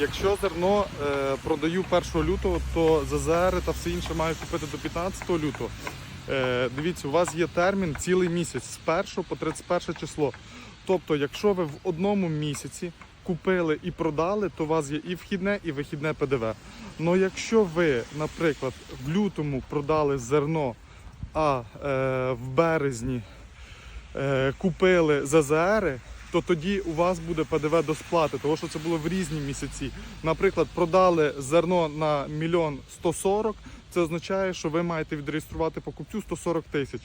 якщо зерно е, продаю 1 лютого, то ЗЗР та все інше маю купити до 15 лютого. Е, дивіться, у вас є термін цілий місяць з 1 по 31 число. Тобто, якщо ви в одному місяці купили і продали, то у вас є і вхідне, і вихідне ПДВ. Но якщо ви, наприклад, в лютому продали зерно, а е, в березні е, купили ЗЗРи, то тоді у вас буде ПДВ до сплати, тому що це було в різні місяці. Наприклад, продали зерно на мільйон 140, це означає, що ви маєте відреєструвати покупцю 140 тисяч.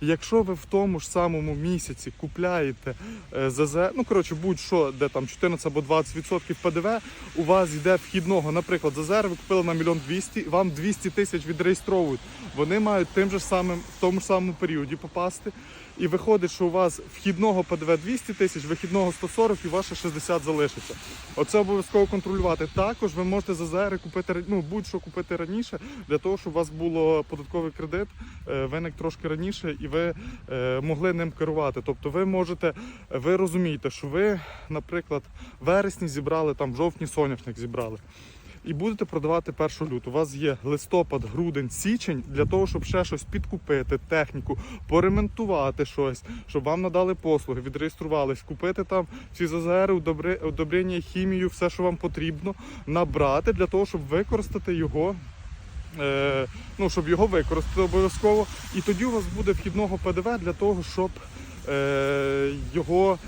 Якщо ви в тому ж самому місяці купляєте е, ЗЗ, ну коротше, будь-що, де там 14 або 20% ПДВ, у вас йде вхідного, наприклад, ЗЗР ви купили на мільйон 200, вам 200 тисяч відреєстровують. Вони мають тим же самим в тому ж самому періоді попасти. І виходить, що у вас вхідного ПДВ 200 тисяч, вихідного 140 і ваше 60 залишиться. Оце обов'язково контролювати. Також ви можете ЗЗР купити ну, будь-що купити раніше, для того, щоб у вас було податковий кредит, е, виник трошки раніше, і ви е, могли ним керувати. Тобто ви можете, ви розумієте, що ви, наприклад, вересні зібрали, там жовтні соняшник зібрали. І будете продавати 1 лютого. У вас є листопад, грудень, січень для того, щоб ще щось підкупити, техніку, поремонтувати щось, щоб вам надали послуги, відреєструвались, купити там всі ЗЗР, удобрення, хімію, все, що вам потрібно, набрати для того, щоб використати його. Е, ну, щоб його використати обов'язково. І тоді у вас буде вхідного ПДВ для того, щоб е, його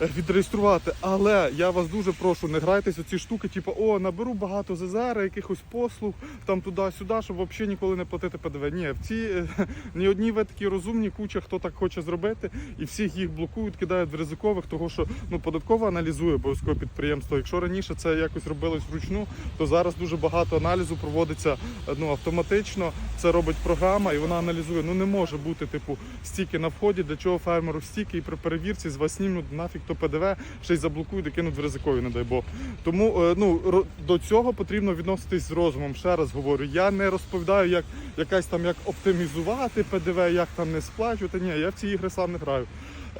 відреєструвати. Але я вас дуже прошу, не грайтесь у ці штуки, типу, о, наберу багато ЗЗР, якихось послуг, там туди-сюди, щоб взагалі ніколи не платити ПДВ. Ні, в ці ні одні ви такі розумні, куча хто так хоче зробити, і всіх їх блокують, кидають в ризикових, того що ну податково аналізує обов'язково підприємство. Якщо раніше це якось робилось вручну, то зараз дуже багато аналізу проводиться ну, автоматично. Це робить програма, і вона аналізує. Ну не може бути типу стільки на вході, для чого фермеру стільки, і при перевірці з вас знімуть нафіг то ПДВ, ще й заблокують і кинуть в ризикові, не дай Бог. Тому е, ну до цього потрібно відноситись з розумом. Ще раз говорю, я не розповідаю, як якась там як оптимізувати ПДВ, як там не сплачувати. Ні, я в ці ігри сам не граю.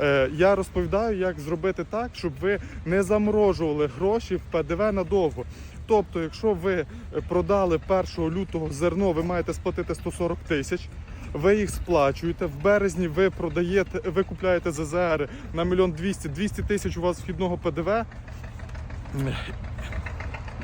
Е, Я розповідаю, як зробити так, щоб ви не заморожували гроші в ПДВ надовго. Тобто, якщо ви продали 1 лютого зерно, ви маєте сплатити 140 тисяч. Ви їх сплачуєте. В березні ви продаєте, ви купляєте ЗЗР на мільйон 200, 200 тисяч у вас вхідного ПДВ.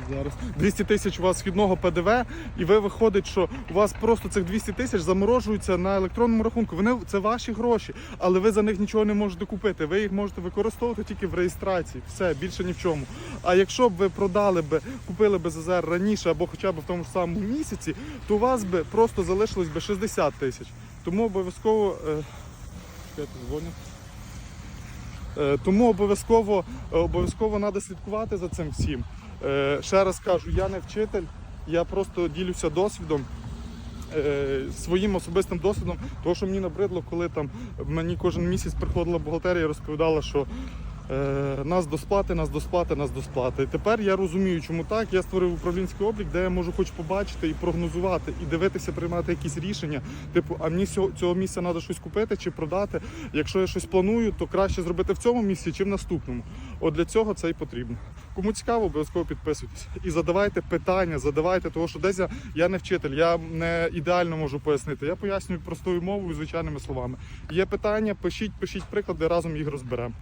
Зараз 200 тисяч у вас вхідного ПДВ, і ви виходить, що у вас просто цих 200 тисяч заморожуються на електронному рахунку. Вони це ваші гроші, але ви за них нічого не можете купити. Ви їх можете використовувати тільки в реєстрації. Все більше ні в чому. А якщо б ви продали би, купили би ЗЗР раніше або хоча б в тому ж самому місяці, то у вас би просто залишилось би 60 тисяч. Тому обов'язково. Е... чекайте, дзвонять. Е, Тому обов'язково обов'язково треба слідкувати за цим всім. Е, Ще раз кажу, я не вчитель, я просто ділюся досвідом. е, Своїм особистим досвідом, тому що мені набридло, коли там мені кожен місяць приходила бухгалтерія і розповідала, що нас сплати, нас до сплати, нас до сплати. І тепер я розумію, чому так. Я створив управлінський облік, де я можу хоч побачити і прогнозувати, і дивитися, приймати якісь рішення. Типу, а мені цього місця треба щось купити чи продати. Якщо я щось планую, то краще зробити в цьому місці, чи в наступному. От для цього це і потрібно. Кому цікаво, обов'язково підписуйтесь. І задавайте питання, задавайте, того, що десь я, я не вчитель, я не ідеально можу пояснити. Я пояснюю простою мовою, звичайними словами. Є питання, пишіть, пишіть приклади, разом їх розберемо.